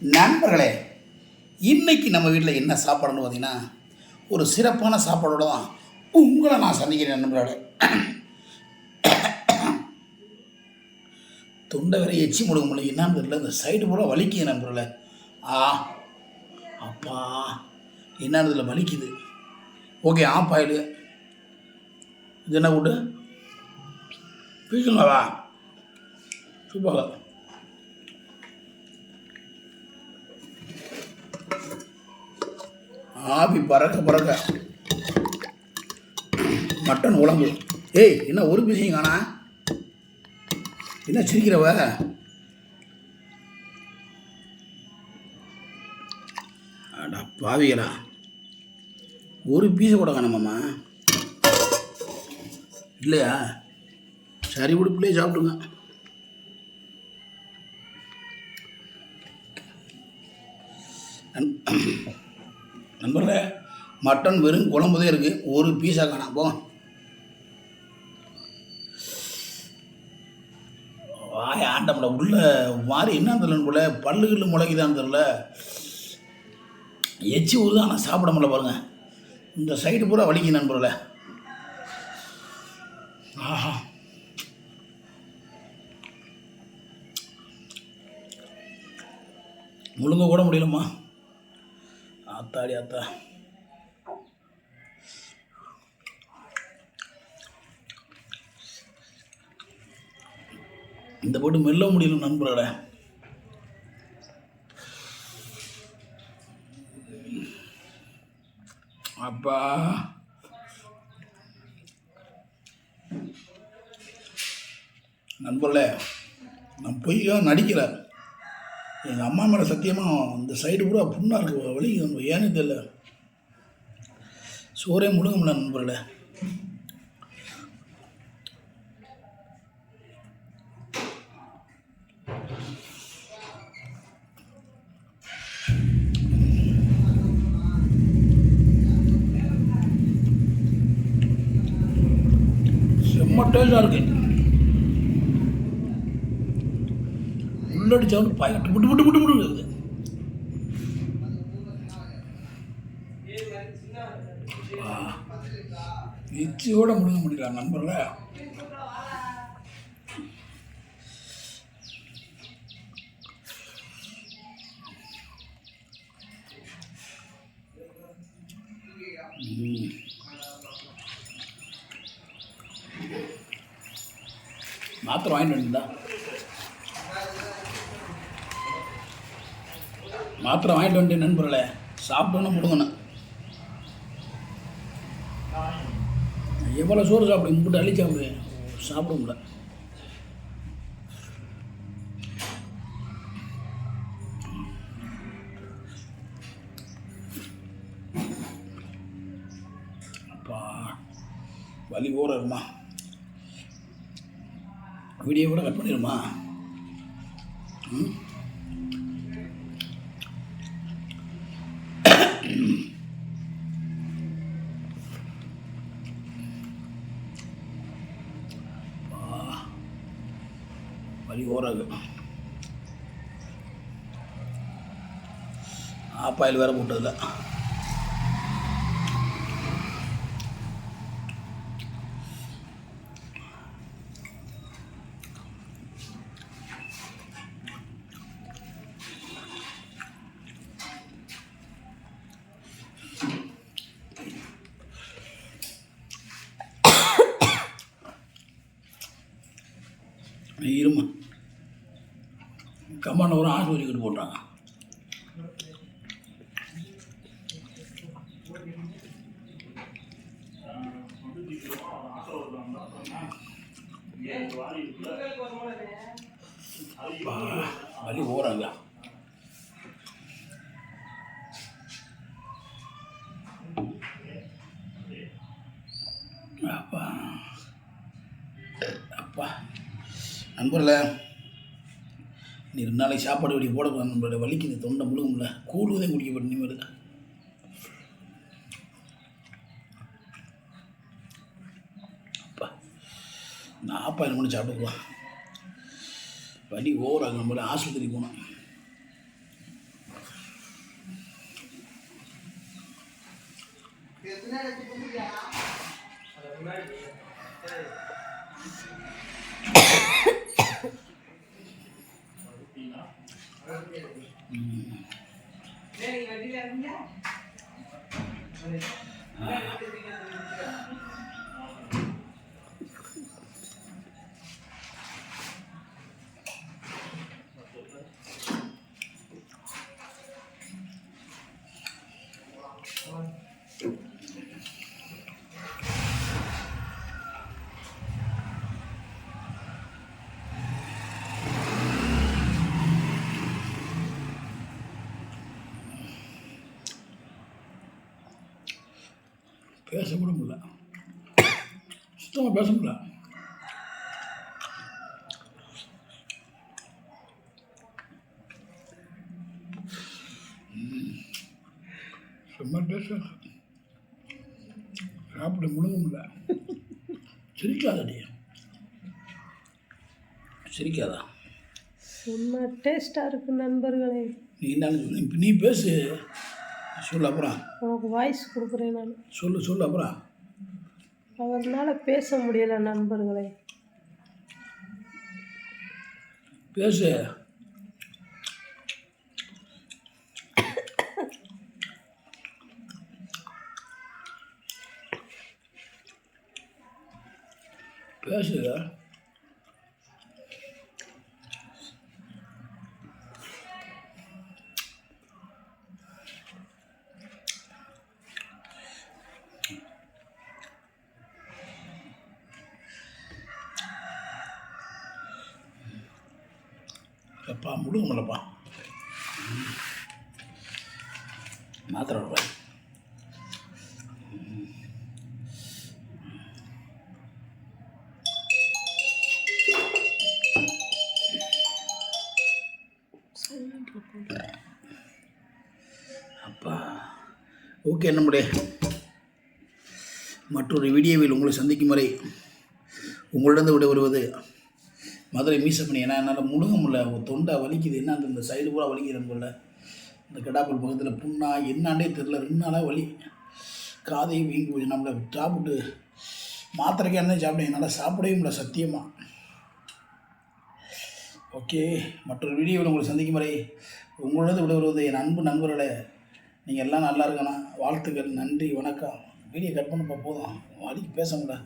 நண்பர்களே இன்னைக்கு நம்ம வீட்டில் என்ன சாப்பாடுன்னு பார்த்தீங்கன்னா ஒரு சிறப்பான சாப்பாடோடு தான் உங்களை நான் சந்திக்கிறேன் நண்பர்களே. தொண்டை வரை எச்சி முழுங்க முடியல. என்னன்னு தெரியல. இந்த சைடு பூரா வலிக்குது நண்பர்களே. ஆ அப்பா என்னன்னு இதில் வலிக்குது. ஓகே ஆப் ஆயிடு இது என்ன கூட்டு? பீக்கலாவா சூப்பர். ஆவி பறக்க பறக்க. மட்டன் உழம்பு. ஏய் என்ன ஒரு பீசையும் காணா? என்ன சிரிக்கிறவ? அடா பாவிகளா. ஒரு பீஸ் கூட காணமாம்மா? இல்லையா? சரி உடுப்புலேயே சாப்பிடுங்க. and நண்பர்களே மட்டன் வெறும் குழம்புதே இருக்குது ஒரு பீஸாக காணா போ. வாய ஆண்டம்ல உள்ள மாதிரி என்ன தெரியல போல பல்லு கில்லு முளைக்குதான்னு தெரில. எச்சி ஊறுதான் ஆனால் சாப்பிட முடியல பாருங்க. இந்த சைடு பூரா வலிக்கு நண்பர்களே. ஆஹா. முழுங்க கூட முடியலம்மா. ஆத்தாடி ஆத்தா இந்த போட்டு மெல்ல முடியல நண்பர்களே. அப்பா. நண்பர்களே நான் பொய்யா நடிக்கிறேன் எங்கள் அம்மா மேலே சத்தியமாக இந்த சைடு பூரா புண்ணாக இருக்கு வழி ஏன்னு தெரியல. சோறே முழுங்க முடியல நண்பர்களே. செம்ம டேஸ்டாக இருக்குது உள்ளடி சவுண்டு பாய்ட்டு விட்டு விட்டு விட்டு விட்டு இருக்குது எச்சியோட முழுங்க முடியல நண்பர்கள. மாத்திரம் வாங்கிட்டு வந்தா மாத்திரை வாங்கிட்டு வந்துட்டேன் நண்பர்களே சாப்பிட்டோன்னு முடுங்கண்ணே எவ்வளோ சோறு சாப்பிடு இம்பிட்டு அள்ளி சாப்பிடு. சாப்பிட முடியல. அப்பா வலி ஊற இருக்குமா? வீடியோ கூட கட் பண்ணிடுமா? ம் வலி ஓராது ஆப்பாயில் வேறு போட்டதில்லை. கம்மான ஒரு ஆஸ்பத்திரிக்கிட்டு போட்டாங்க. அப்பா, வலி ஓராங்க அப்பா. அப்பா. நண்பர்களே நீ ரெண்டு நாளைக்கு சாப்பாடு வழி போடக்கூடாது நம்மளோட வலிக்கு இந்த தொண்டை முழுகும்ல. கூடுவதே குடிக்கப்பட்ட நிமிடம் அப்பா நான் அப்பா மணி பண்ணி சாப்பிட்டுக்குவான் வலி ஓவராக நம்மள ஆஸ்பத்திரி போனோம் Thank you. Hey, பேச கூட முடியல. சுத்தமாக பேச முடியல. செம்ம இருக்கு. சாப்பிட முழுங்க முடியல. சிரிக்காதடி. சிரிக்காதா? செம்ம டேஸ்ட்டாக இருக்கு நண்பர்களே. நீ இப்போ நீ பேசு. சொல்லு அப்புறம் உனக்கு வாய்ஸ் கொடுக்குறேன் நான். சொல்லு சொல்லு அப்புறம் அவர்னால பேச முடியலை நண்பர்களே. பேசு பேசு. எப்பா முடுங்க முடியலப்பா மாத்திரை அப்பா ஓகே நம்முடைய மற்றொரு வீடியோவில் உங்களை சந்திக்கும் வரை உங்களிடம் விட வருவது மதுரை மீசப்பணி ஏன்னா என்னால் முழுங்க முடியல. ஒரு தொண்டை வலிக்குது. என்ன அந்த சைடு பூரா வலிக்குது நம்மள இந்த கடாப்பல் பக்கத்தில் புண்ணா என்னாண்டே தெரில ரெண்டு நாளாக வலி. காதையும் வீங்கி போய் நம்மளை சாப்பிட்டு மாத்திரைக்கே இருந்தால் சாப்பிட என்னால் சாப்பிடவே முடியல சத்தியமாக ஓகே. மற்றொரு வீடியோவில் உங்களை சந்திக்கும் வரை உங்களது விட வருவது என் அன்பு நண்பர்களே. நீங்கள் எல்லாம் நல்லா இருக்கணும். வாழ்த்துக்கள். நன்றி. வணக்கம். வீடியோ கட் பண்ணப்போ போதும். வலிக்கு பேச முடியாது